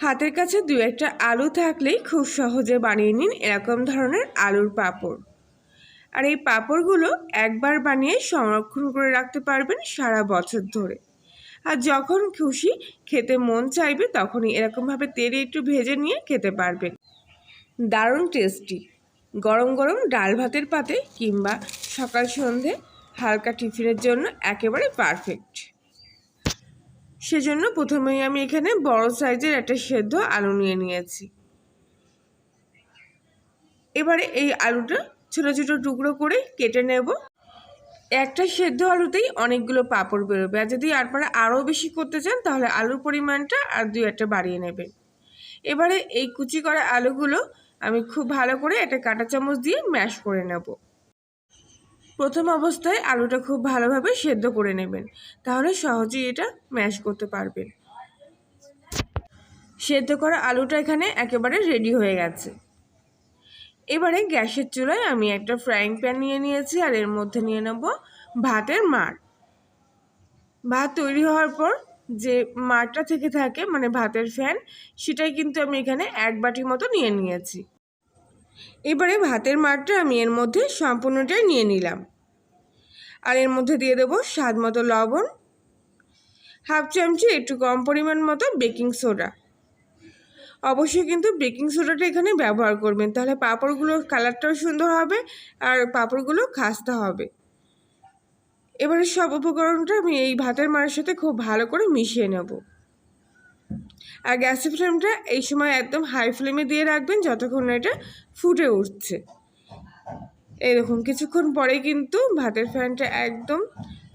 হাতের কাছে দু একটা আলু থাকলেই খুব সহজে বানিয়ে নিন এরকম ধরনের আলুর পাঁপড়। আর এই পাঁপড়গুলো একবার বানিয়ে সংরক্ষণ করে রাখতে পারবেন সারা বছর ধরে। আর যখন খুশি খেতে মন চাইবে তখনই এরকমভাবে তেলে একটু ভেজে নিয়ে খেতে পারবেন। দারুণ টেস্টি গরম গরম ডাল ভাতের পাতে কিংবা সকাল সন্ধে হালকা টিফিনের জন্য একেবারে পারফেক্ট সেজন্য প্রথমেই আমি এখানে বড় সাইজের একটা সেদ্ধ আলু নিয়ে নিয়েছি। এবারে এই আলুটা ছোট ছোট টুকরো করে কেটে নেব। একটা সেদ্ধ আলুতেই অনেকগুলো পাঁপড় বেরোবে আর যদি আপনারা আরও বেশি করতে চান তাহলে আলুর পরিমাণটা আর দুই একটা বাড়িয়ে নেবেন। এবারে এই কুচি করা আলুগুলো আমি খুব ভালো করে একটা কাঁটা চামচ দিয়ে ম্যাশ করে নেব। প্রথম অবস্থায় আলুটা খুব ভালোভাবে সেদ্ধ করে নেবেন। তাহলে সহজেই এটা ম্যাশ করতে পারবেন। সেদ্ধ করা আলুটা এখানে একেবারে রেডি হয়ে গেছে। এবারে গ্যাসের চুলায় আমি একটা ফ্রাইং প্যান নিয়ে নিয়েছি আর এর মধ্যে নিয়ে নেব ভাতের মার ভাত তৈরি হওয়ার পর যে মারটা থেকে থাকে মানে ভাতের ফ্যান সেটাই কিন্তু আমি এখানে এক বাটির মতো নিয়ে নিয়েছি। এবারে ভাতের মারটা আমি এর মধ্যে সম্পূর্ণটাই নিয়ে নিলাম। আর এর মধ্যে দিয়ে দেবো স্বাদ মতো লবণ, হাফ চামচি একটু কম পরিমাণ মতো বেকিং সোডা। অবশ্যই কিন্তু বেকিং সোডাটা এখানে ব্যবহার করবেন, তাহলে পাঁপড়গুলোর কালারটাও সুন্দর হবে আর পাঁপড়গুলো খাস্তা হবে। এবারে সব উপকরণটা আমি এই ভাতের মারের সাথে খুব ভালো করে মিশিয়ে নেব। আর গ্যাসের ফ্লেমটা এই সময় একদম হাই ফ্লেমে দিয়ে রাখবেন, যতক্ষণ না এটা ফুটে উঠছে। দেখুন কিছুক্ষণ পরে কিন্তু ভাতের ফ্যানটা একদম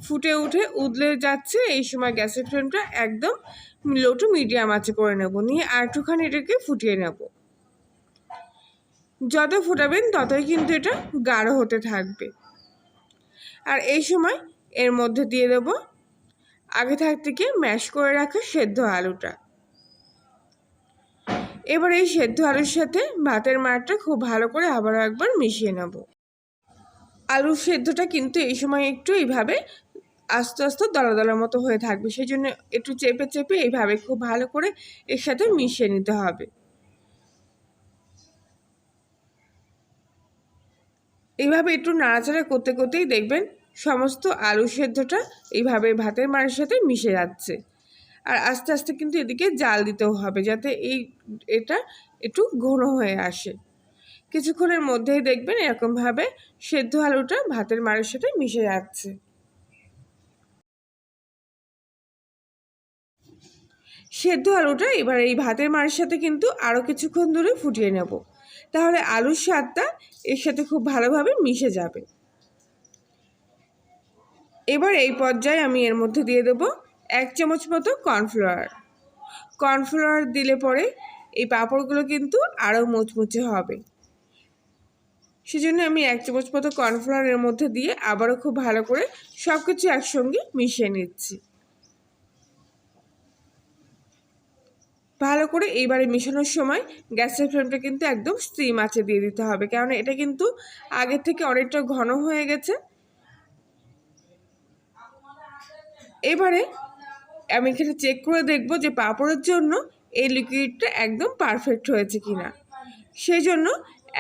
ফুটে উঠে উদলে যাচ্ছে। এই সময় গ্যাসের ফ্লেমটা একদম লো টু মিডিয়াম আছে করে নেব। নিয়ে আর একটুখানি এটাকে ফুটিয়ে নেব। যত ফুটাবেন ততই কিন্তু এটা গাঢ় হতে থাকবে। আর এই সময় এর মধ্যে দিয়ে দেব আগে থাক থেকে ম্যাশ করে রাখা সেদ্ধ আলুটা। এবার এই সেদ্ধ আলুর সাথে ভাতের মারটা খুব ভালো করে আবারও একবার মিশিয়ে নেব। আলুর সেদ্ধটা কিন্তু এই সময় একটু এইভাবে আস্তে আস্তে দলা দলার মতো হয়ে থাকবে। সেই জন্য একটু চেপে চেপে এইভাবে খুব ভালো করে এর সাথে মিশিয়ে নিতে হবে। এইভাবে একটু নাড়াচাড়া করতে করতেই দেখবেন সমস্ত আলু সেদ্ধটা এইভাবে ভাতের মারের সাথে মিশে যাচ্ছে। আর আস্তে আস্তে কিন্তু এদিকে জাল দিতেও হবে যাতে এই, এটা একটু ঘন হয়ে আসে। কিছুক্ষণের মধ্যেই দেখবেন এরকমভাবে সেদ্ধ আলুটা ভাতের মারের সাথে মিশে যাচ্ছে। সেদ্ধ আলুটা এবার এই ভাতের মারের সাথে কিন্তু আরও কিছুক্ষণ ধরে ফুটিয়ে নেব। তাহলে আলুর স্বাদটা এর সাথে খুব ভালোভাবে মিশে যাবে। এবার এই পর্যায়ে আমি এর মধ্যে দিয়ে দেব এক চামচ মতো কর্নফ্লাওয়ার। কর্নফ্লাওয়ার দিলে পরে এই পাঁপড়গুলো কিন্তু আরও মুচমুচে হবে। সেজন্য আমি এক চামচ মতো কর্নফ্লাওয়ারের মধ্যে দিয়ে আবারও খুব ভালো করে সব কিছু একসঙ্গে মিশিয়ে নিচ্ছি। ভালো করে এইবারে মেশানোর সময় গ্যাসের ফ্লেমটা কিন্তু একদম স্টিম আছে দিয়ে দিতে হবে কারণ এটা কিন্তু আগের থেকে অনেকটা ঘন হয়ে গেছে। এবারে আমি এখানে চেক করে দেখব যে পাঁপড়ের জন্য এই লিকুইডটা একদম পারফেক্ট হয়েছে কিনা। সেই জন্য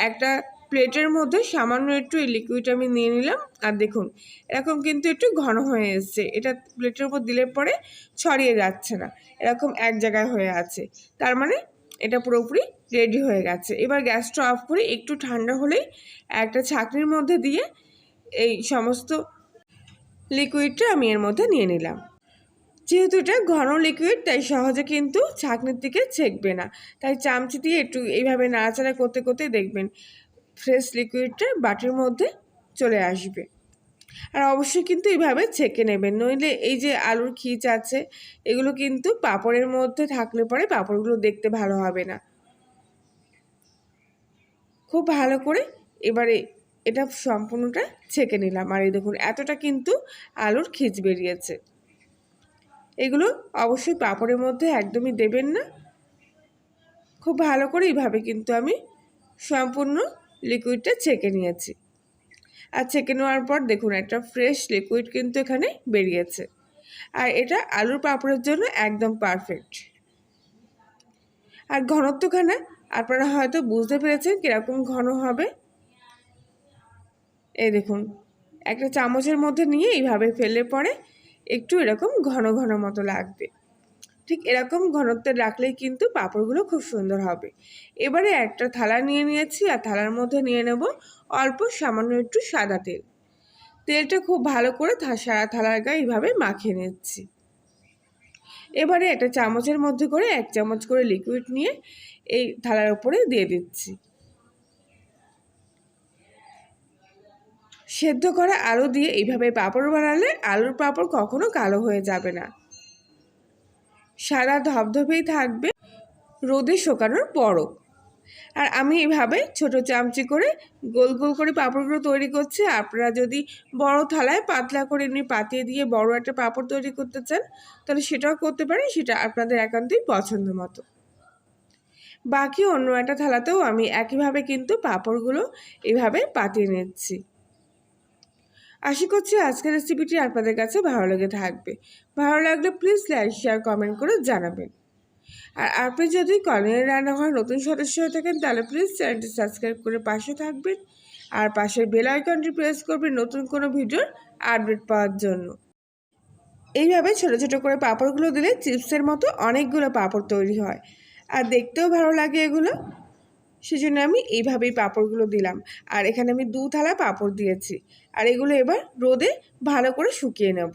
একটা প্লেটের মধ্যে সামান্য একটু এই লিকুইড আমি নিয়ে নিলাম। আর দেখুন, এরকম কিন্তু একটু ঘন হয়ে এসছে। এটা প্লেটের উপর দিলে পরে ছড়িয়ে যাচ্ছে না। এরকম এক জায়গায় হয়ে আছে। তার মানে এটা পুরোপুরি রেডি হয়ে গেছে। এবার গ্যাসটা অফ করে একটু ঠান্ডা হলেই একটা ছাঁকনির মধ্যে দিয়ে এই সমস্ত লিকুইডটা আমি এর মধ্যে নিয়ে নিলাম। যেহেতু এটা ঘন লিকুইড তাই সহজে কিন্তু ছাঁকনির দিকে ছেঁকবে না। তাই চামচি দিয়ে একটু এইভাবে নাড়াচাড়া করতে করতে দেখবেন। ফ্রেশ লিকুইডটা বাটির মধ্যে চলে আসবে। আর অবশ্যই কিন্তু এইভাবে ছেঁকে নেবেন। নইলে এই যে আলুর খিচ আছে, এগুলো কিন্তু পাপড়ের মধ্যে থাকলে পরে পাপড়গুলো দেখতে ভালো হবে না। খুব ভালো করে এবারে এটা সম্পূর্ণটা ছেঁকে নিলাম। আর এই দেখুন, এতটা কিন্তু আলুর খিচ বেরিয়েছে। এগুলো অবশ্যই পাপড়ের মধ্যে একদমই দেবেন না। খুব ভালো করে এইভাবে কিন্তু আমি সম্পূর্ণ লিকুইডটা ছেঁকে নিয়েছি। আর ছেঁকে নেওয়ার পর দেখুন, একটা ফ্রেশ লিকুইড কিন্তু এখানে বেরিয়েছে। আর এটা আলুর পাঁপড়ের জন্য একদম পারফেক্ট আর ঘনত্বখানা আপনারা হয়তো বুঝতে পেরেছেন কীরকম ঘন হবে। এই দেখুন, একটা চামচের মধ্যে নিয়ে এইভাবে ফেলে পরে একটু এরকম ঘন ঘন মতো লাগবে। ঠিক এরকম ঘনত্বে রাখলেই কিন্তু পাঁপড়গুলো খুব সুন্দর হবে। এবারে একটা থালা নিয়ে নিয়েছি আর থালার মধ্যে নিয়ে নেব অল্প সামান্য একটু সাদা তেল। তেলটা খুব ভালো করে সারা থালার গায়ে এইভাবে মাখিয়ে নিচ্ছি। এবারে একটা চামচের মধ্যে করে এক চামচ করে লিকুইড নিয়ে এই থালার উপরে দিয়ে দিচ্ছি। সেদ্ধ করা আলু দিয়ে এইভাবে পাঁপড় বানালে আলুর পাঁপড় কখনো কালো হয়ে যাবে না। সাদা ধবধবেই থাকবে রোদে শুকানোর পরও আর আমি এইভাবে ছোট চামচি করে গোল গোল করে পাঁপড়গুলো তৈরি করছি। আপনারা যদি বড় থালায় পাতলা করে এমনি পাতিয়ে দিয়ে বড় একটা পাঁপড় তৈরি করতে চান, তাহলে সেটাও করতে পারেন, সেটা আপনাদের একান্তই পছন্দ মতো। বাকি অন্য একটা থালাতেও আমি একইভাবে কিন্তু পাঁপড়গুলো এভাবে পাতিয়ে নিচ্ছি। আশা করছি আজকের রেসিপিটি আপনাদের কাছে ভালো লেগে থাকবে। ভালো লাগলে প্লিজ লাইক শেয়ার কমেন্ট করে জানাবেন। আর আপনি যদি কলের রান্নাঘর নতুন সদস্য হয়ে থাকেন, তাহলে প্লিজ চ্যানেলটি সাবস্ক্রাইব করে পাশে থাকবেন। আর পাশের বেল আইকনটি প্রেস করবেন নতুন কোনো ভিডিওর আপডেট পাওয়ার জন্য। এইভাবে ছোট ছোট করে পাঁপড়গুলো দিলে চিপসের মতো অনেকগুলো পাঁপড় তৈরি হয়। আর দেখতেও ভালো লাগে এগুলো। সেজন্য আমি এইভাবেই পাঁপড়গুলো দিলাম। আর এখানে আমি দু থালা পাঁপড় দিয়েছি। আর এগুলো এবার রোদে ভালো করে শুকিয়ে নেব।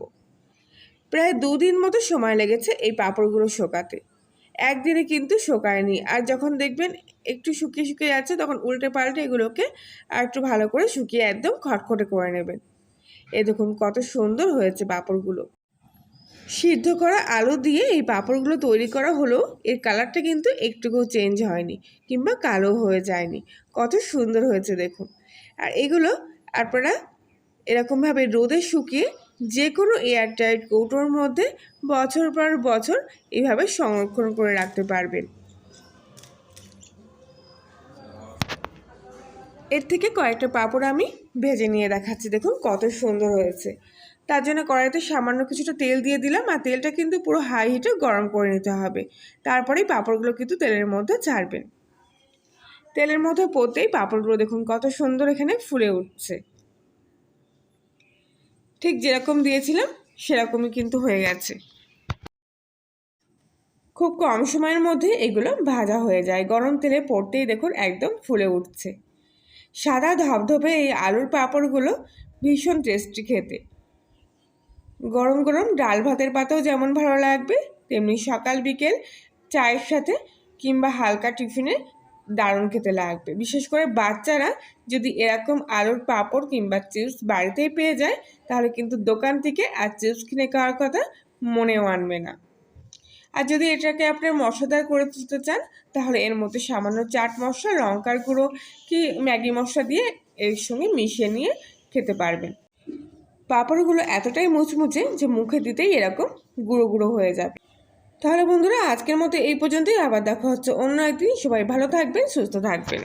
প্রায় দুদিন মতো সময় লেগেছে এই পাঁপড়গুলো শোকাতে। একদিনে কিন্তু শোকায়নি। আর যখন দেখবেন একটু শুকিয়ে শুকিয়ে যাচ্ছে, তখন উল্টে পাল্টে এগুলোকে আর একটু ভালো করে শুকিয়ে একদম খটখটে করে নেবেন। এ দেখুন কত সুন্দর হয়েছে পাঁপড়গুলো। সিদ্ধ করা আলু দিয়ে এই পাঁপড়গুলো তৈরি করা হলেও এর কালারটা কিন্তু একটুকুও চেঞ্জ হয়নি কিংবা কালো হয়ে যায়নি। কত সুন্দর হয়েছে দেখুন। আর এগুলো আপনারা এরকমভাবে রোদে শুকিয়ে যে কোনো এয়ারটাইট কৌটোর মধ্যে বছর পর বছর এইভাবে সংরক্ষণ করে রাখতে পারবেন। এর থেকে কয়েকটা পাঁপড় আমি ভেজে নিয়ে দেখাচ্ছি। দেখুন কত সুন্দর হয়েছে। তার জন্য কড়াইতে সামান্য কিছুটা তেল দিয়ে দিলাম আর তেলটা কিন্তু পুরো হাই হিটে গরম করে নিতে হবে। তারপরেই পাঁপড়গুলো কিন্তু তেলের মধ্যে ছাড়বেন। তেলের মধ্যে পড়তেই পাঁপড়গুলো দেখুন কত সুন্দর এখানে ফুলে উঠছে। ঠিক যেরকম দিয়েছিলাম, সেরকমই কিন্তু হয়ে গেছে। খুব কম সময়ের মধ্যে এগুলো ভাজা হয়ে যায়। গরম তেলে পড়তেই দেখুন একদম ফুলে উঠছে। সাদা ধপধপে এই আলুর পাঁপড়গুলো ভীষণ টেস্টি খেতে। গরম গরম ডাল ভাতের পাতাও যেমন ভালো লাগবে, তেমনি সকাল, বিকেল চায়ের সাথে কিংবা হালকা টিফিনে দারুণ খেতে লাগবে। বিশেষ করে বাচ্চারা যদি এরকম আলুর পাঁপড় কিংবা চিপস বাড়িতেই পেয়ে যায়, তাহলে কিন্তু দোকান থেকে আর চিপস কিনে খাওয়ার কথা মনেও আনবে না। আর যদি এটাকে আপনার মশলাদার করে তুলতে চান, তাহলে এর মধ্যে সামান্য চাট মশলা, লঙ্কার গুঁড়ো কি ম্যাগি মশলা দিয়ে এর সঙ্গে মিশিয়ে নিয়ে খেতে পারবেন। পাঁপড়গুলো এতটাই মুচমুচে যে মুখে দিতেই এরকম গুঁড়ো গুঁড়ো হয়ে যাবে। তাহলে বন্ধুরা, আজকের মতো এই পর্যন্তই। আবার দেখা হচ্ছে অন্য একদিন। সবাই ভালো থাকবেন, সুস্থ থাকবেন।